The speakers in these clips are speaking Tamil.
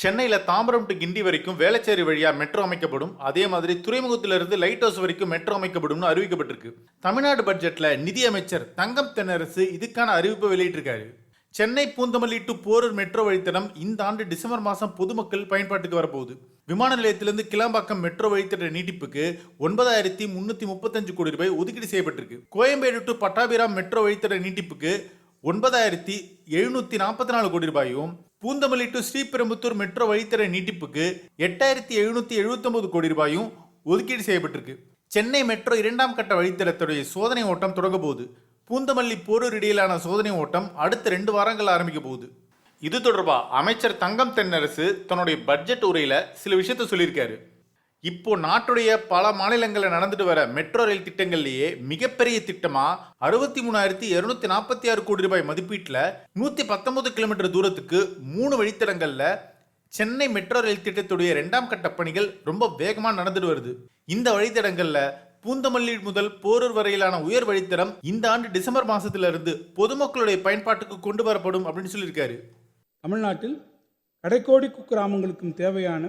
சென்னையில் தாம்பரம் டு கிண்டி வரைக்கும் வேளச்சேரி வழியாக மெட்ரோ அமைக்கப்படும். அதே மாதிரி துறைமுகத்திலிருந்து லைட் ஹவுஸ் வரைக்கும் மெட்ரோ அமைக்கப்படும்னு அறிவிக்கப்பட்டிருக்கு. தமிழ்நாடு பட்ஜெட்டில் நிதியமைச்சர் தங்கம் தென்னரசு இதுக்கான அறிவிப்பை வெளியிட்டிருக்காரு. சென்னை பூந்தமல்லி டு போரூர் மெட்ரோ வழித்தடம் இந்த ஆண்டு டிசம்பர் மாதம் பொதுமக்கள் பயன்பாட்டுக்கு வரப்போகுது. விமான நிலையத்திலிருந்து கிளம்பாக்கம் மெட்ரோ வழித்தட நீட்டிப்புக்கு ஒன்பதாயிரத்தி முன்னூற்றி முப்பத்தஞ்சு கோடி ரூபாய் ஒதுக்கீடு செய்யப்பட்டிருக்கு. கோயம்பேடு டு பட்டாபிராம் மெட்ரோ வழித்தட நீட்டிப்புக்கு ஒன்பதாயிரத்தி எழுநூற்றி நாற்பத்தி நாலு கோடி ரூபாயும் பூந்தமல்லி டு ஸ்ரீபெரும்புத்தூர் மெட்ரோ வழித்தட நீட்டிப்புக்கு எட்டாயிரத்தி எழுநூத்தி எழுபத்தொன்பது கோடி ரூபாயும் ஒதுக்கீடு செய்யப்பட்டிருக்கு. சென்னை மெட்ரோ இரண்டாம் கட்ட வழித்தடத்துடைய சோதனை ஓட்டம் தொடங்க போகுது. பூந்தமல்லி போரூர் இடையிலான சோதனை ஓட்டம் அடுத்த ரெண்டு வாரங்கள் ஆரம்பிக்க போகுது. இது தொடர்பாக அமைச்சர் தங்கம் தென்னரசு தன்னுடைய பட்ஜெட் உரையில சில விஷயத்த சொல்லியிருக்காரு. இப்போ நாட்டுடைய பல மாநிலங்களில் நடந்துட்டு வர மெட்ரோ ரயில் திட்டங்கள்லேயே மிகப்பெரிய திட்டமா அறுபத்தி மூணாயிரத்தி இருநூத்தி நாற்பத்தி ஆறு கோடி ரூபாய் மதிப்பீட்டில் நூத்தி பத்தொன்பது கிலோமீட்டர் தூரத்துக்கு மூணு வழித்தடங்கள்ல சென்னை மெட்ரோ ரயில் திட்டத்துடைய இரண்டாம் கட்ட பணிகள் ரொம்ப வேகமாக நடந்துட்டு வருது. இந்த வழித்தடங்கள்ல பூந்தமல்லி முதல் போரூர் வரையிலான உயர் வழித்தடம் இந்த ஆண்டு டிசம்பர் மாசத்துல இருந்து பொதுமக்களுடைய பயன்பாட்டுக்கு கொண்டு வரப்படும் அப்படின்னு சொல்லியிருக்காரு. தமிழ்நாட்டில் கடைக்கோடி குக்கிராமங்களுக்கும் தேவையான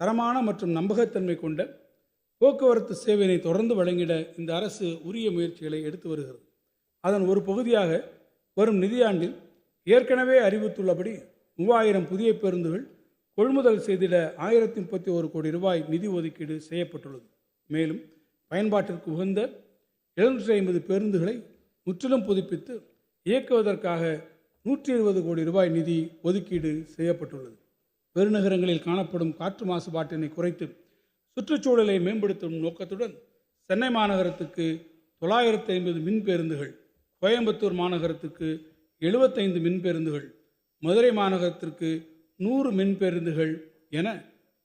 தரமான மற்றும் நம்பகத்தன்மை கொண்ட போக்குவரத்து சேவையினை தொடர்ந்து வழங்கிட இந்த அரசு உரிய முயற்சிகளை எடுத்து வருகிறது. அதன் ஒரு பகுதியாக வரும் நிதியாண்டில் ஏற்கனவே அறிவித்துள்ளபடி மூவாயிரம் புதிய பேருந்துகள் கொள்முதல் செய்திட ஆயிரத்தி முப்பத்தி ஒரு கோடி ரூபாய் நிதி ஒதுக்கீடு செய்யப்பட்டுள்ளது. மேலும் பயன்பாட்டிற்கு உகந்த எழுநூற்றி ஐம்பது பேருந்துகளை முற்றிலும் புதுப்பித்து இயக்குவதற்காக நூற்றி இருபது கோடி ரூபாய் நிதி ஒதுக்கீடு செய்யப்பட்டுள்ளது. பெருநகரங்களில் காணப்படும் காற்று மாசுபாட்டினை குறைத்து சுற்றுச்சூழலை மேம்படுத்தும் நோக்கத்துடன் சென்னை மாநகரத்துக்கு தொள்ளாயிரத்து ஐம்பது மின் பேருந்துகள் கோயம்புத்தூர் மாநகரத்துக்கு எழுபத்தைந்து மின் பேருந்துகள் மதுரை மாநகரத்திற்கு நூறு மின் பேருந்துகள் என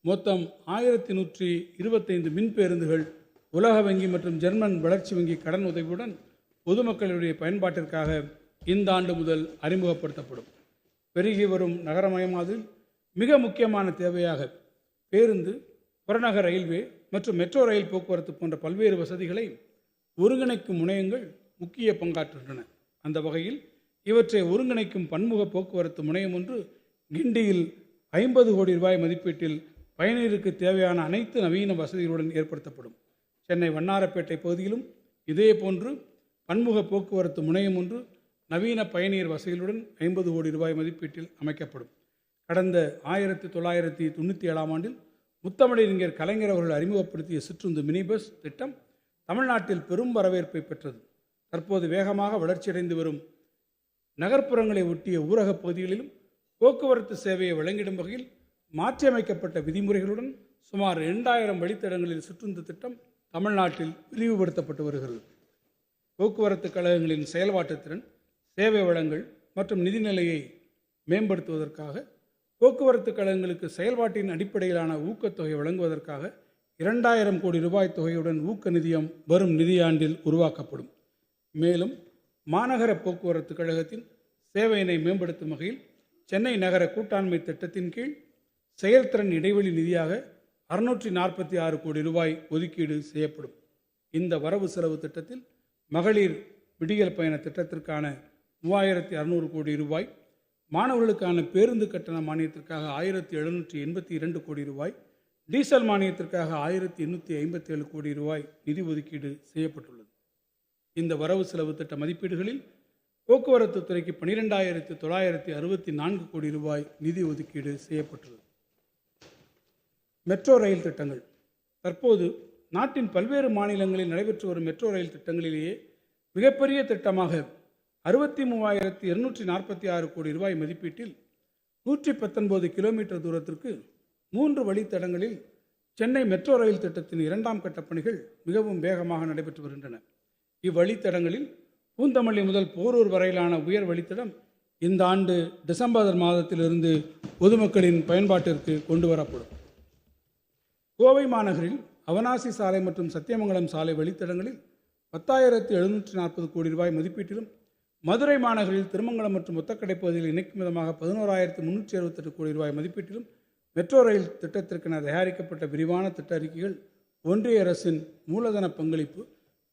மொத்தம் ஆயிரத்தி நூற்றி இருபத்தைந்து மின் பேருந்துகள் உலக வங்கி மற்றும் ஜெர்மன் வளர்ச்சி வங்கி கடன் உதவியுடன் பொதுமக்களுடைய பயன்பாட்டிற்காக இந்த ஆண்டு முதல் அறிமுகப்படுத்தப்படும். பெருகி வரும் நகரமயமாதல் மிக முக்கியமான தேவையாக பேருந்து புறநகர் ரயில்வே மற்றும் மெட்ரோ ரயில் போக்குவரத்து போன்ற பல்வேறு வசதிகளை ஒருங்கிணைக்கும் முனையங்கள் முக்கிய பங்காற்றுகின்றன. அந்த வகையில் இவற்றை ஒருங்கிணைக்கும் பன்முக போக்குவரத்து முனையம் ஒன்று கிண்டியில் ஐம்பது கோடி ரூபாய் மதிப்பீட்டில் பயணியருக்கு தேவையான அனைத்து நவீன வசதிகளுடன் ஏற்படுத்தப்படும். சென்னை வண்ணாரப்பேட்டை பகுதியிலும் இதேபோன்று பன்முக போக்குவரத்து முனையம் ஒன்று நவீன பயணியர் வசதிகளுடன் ஐம்பது கோடி ரூபாய் மதிப்பீட்டில் அமைக்கப்படும். கடந்த ஆயிரத்தி தொள்ளாயிரத்தி தொண்ணூற்றி ஏழாம் ஆண்டில் முத்தமிழறிஞர் கலைஞர் அவர்கள் அறிமுகப்படுத்திய சிற்றுந்து மினி பஸ் திட்டம் தமிழ்நாட்டில் பெரும் வரவேற்பை பெற்றது. தற்போது வேகமாக வளர்ச்சியடைந்து வரும் நகர்ப்புறங்களை ஒட்டிய ஊரகப் பகுதிகளிலும் போக்குவரத்து சேவையை வழங்கிடும் வகையில் மாற்றியமைக்கப்பட்ட விதிமுறைகளுடன் சுமார் இரண்டாயிரம் வழித்தடங்களில் சுற்றுந்து திட்டம் தமிழ்நாட்டில் விரிவுபடுத்தப்பட்டு வருகிறது. போக்குவரத்து கழகங்களின் செயல்பாட்டு திறன் சேவை வளங்கள் மற்றும் நிதிநிலையை மேம்படுத்துவதற்காக போக்குவரத்து கழகங்களுக்கு செயல்பாட்டின் அடிப்படையிலான ஊக்கத்தொகை வழங்குவதற்காக இரண்டாயிரம் கோடி ரூபாய் தொகையுடன் ஊக்க நிதியம் வரும் நிதியாண்டில் உருவாக்கப்படும். மேலும் மாநகர போக்குவரத்து கழகத்தின் சேவையினை மேம்படுத்தும் வகையில் சென்னை நகர கூட்டாண்மை திட்டத்தின் கீழ் செயல்திறன் இடைவெளி நிதியாக அறுநூற்றி நாற்பத்தி ஆறு கோடி ரூபாய் ஒதுக்கீடு செய்யப்படும். இந்த வரவு செலவு திட்டத்தில் மகளிர் விடியல் பயண திட்டத்திற்கான மூவாயிரத்தி அறுநூறு கோடி ரூபாய் மாணவர்களுக்கான பேருந்து கட்டண மானியத்திற்காக ஆயிரத்தி எழுநூற்றி எண்பத்தி இரண்டு கோடி ரூபாய் டீசல் மானியத்திற்காக ஆயிரத்தி எண்ணூற்றி ஐம்பத்தி ஏழு கோடி ரூபாய் நிதி ஒதுக்கீடு செய்யப்பட்டுள்ளது. இந்த வரவு செலவு திட்ட மதிப்பீடுகளில் போக்குவரத்து துறைக்கு பனிரெண்டாயிரத்தி தொள்ளாயிரத்தி அறுபத்தி நான்கு கோடி ரூபாய் நிதி ஒதுக்கீடு செய்யப்பட்டுள்ளது. மெட்ரோ ரயில் திட்டங்கள். தற்போது நாட்டின் பல்வேறு மாநிலங்களில் நடைபெற்று வரும் மெட்ரோ ரயில் திட்டங்களிலேயே மிகப்பெரிய திட்டமாக அறுபத்தி மூவாயிரத்தி இருநூற்றி நாற்பத்தி ஆறு கோடி ரூபாய் மதிப்பீட்டில் நூற்றி பத்தொன்பது கிலோமீட்டர் தூரத்திற்கு மூன்று வழித்தடங்களில் சென்னை மெட்ரோ ரயில் திட்டத்தின் இரண்டாம் கட்ட பணிகள் மிகவும் வேகமாக நடைபெற்று வருகின்றன. இவ்வழித்தடங்களில் பூந்தமல்லி முதல் போரூர் வரையிலான உயர் வழித்தடம் இந்த ஆண்டு டிசம்பர் மாதத்திலிருந்து பொதுமக்களின் பயன்பாட்டிற்கு கொண்டு வரப்படும். கோவை மாநகரில் அவனாசி சாலை மற்றும் சத்தியமங்கலம் சாலை வழித்தடங்களில் பத்தாயிரத்து எழுநூற்றி நாற்பது கோடி ரூபாய் மதிப்பீட்டிலும் மதுரை மாநகரில் திருமங்கலம் மற்றும் ஒத்தக்கடை பகுதியில் இணைக்கும் விதமாக பதினோராயிரத்து முன்னூற்றி அறுபத்தெட்டு கோடி ரூபாய் மதிப்பீட்டிலும் மெட்ரோ ரயில் திட்டத்திற்கென தயாரிக்கப்பட்ட விரிவான திட்ட அறிக்கைகள் ஒன்றிய அரசின் மூலதன பங்களிப்பு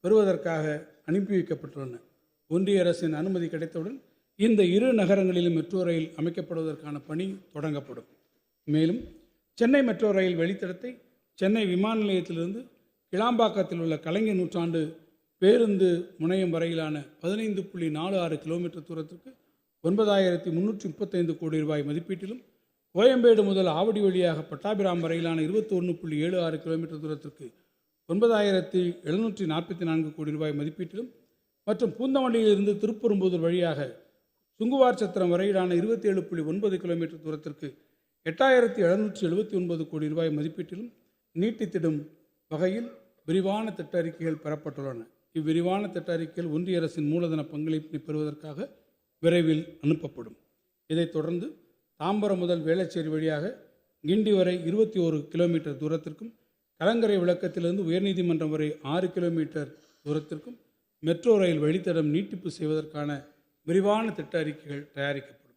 பெறுவதற்காக அனுப்பி வைக்கப்பட்டுள்ளன. ஒன்றிய அரசின் அனுமதி கிடைத்தவுடன் இந்த இரு நகரங்களிலும் மெட்ரோ ரயில் அமைக்கப்படுவதற்கான பணி தொடங்கப்படும். மேலும் சென்னை மெட்ரோ ரயில் வழித்தடத்தை சென்னை விமான நிலையத்திலிருந்து கிளாம்பாக்கத்தில் உள்ள கலைஞர் நூற்றாண்டு பேருந்து முனையம் வரையிலான பதினைந்து புள்ளி நாலு ஆறு கிலோமீட்டர் தூரத்திற்கு ஒன்பதாயிரத்தி முந்நூற்றி முப்பத்தைந்து கோடி ரூபாய் மதிப்பீட்டிலும் கோயம்பேடு முதல் ஆவடி வழியாக பட்டாபிராம் வரையிலான இருபத்தி ஒன்று புள்ளி ஏழு ஆறு கிலோமீட்டர் தூரத்திற்கு ஒன்பதாயிரத்தி எழுநூற்றி நாற்பத்தி நான்கு கோடி ரூபாய் மதிப்பீட்டிலும் மற்றும் பூந்தமல்லியிலிருந்து திருப்பெரும்புதூர் வழியாக சுங்குவார் சத்திரம் வரையிலான இருபத்தி ஏழு புள்ளி ஒன்பது கிலோமீட்டர் தூரத்திற்கு எட்டாயிரத்தி எழுநூற்றி எழுபத்தி ஒன்பது கோடி ரூபாய் மதிப்பீட்டிலும் நீட்டித்திடும் வகையில் விரிவான திட்ட அறிக்கைகள் பெறப்பட்டுள்ளன. இவ்விரிவான திட்ட அறிக்கையில் ஒன்றிய அரசின் மூலதன பங்களிப்பினை பெறுவதற்காக விரைவில் அனுப்பப்படும். இதைத் தொடர்ந்து தாம்பரம் முதல் வேளச்சேரி வழியாக கிண்டி வரை இருபத்தி ஒரு கிலோமீட்டர் தூரத்திற்கும் கலங்கரை விளக்கத்திலிருந்து உயர்நீதிமன்றம் வரை ஆறு கிலோமீட்டர் தூரத்திற்கும் மெட்ரோ ரயில் வழித்தடம் நீட்டிப்பு செய்வதற்கான விரிவான திட்ட அறிக்கைகள் தயாரிக்கப்படும்.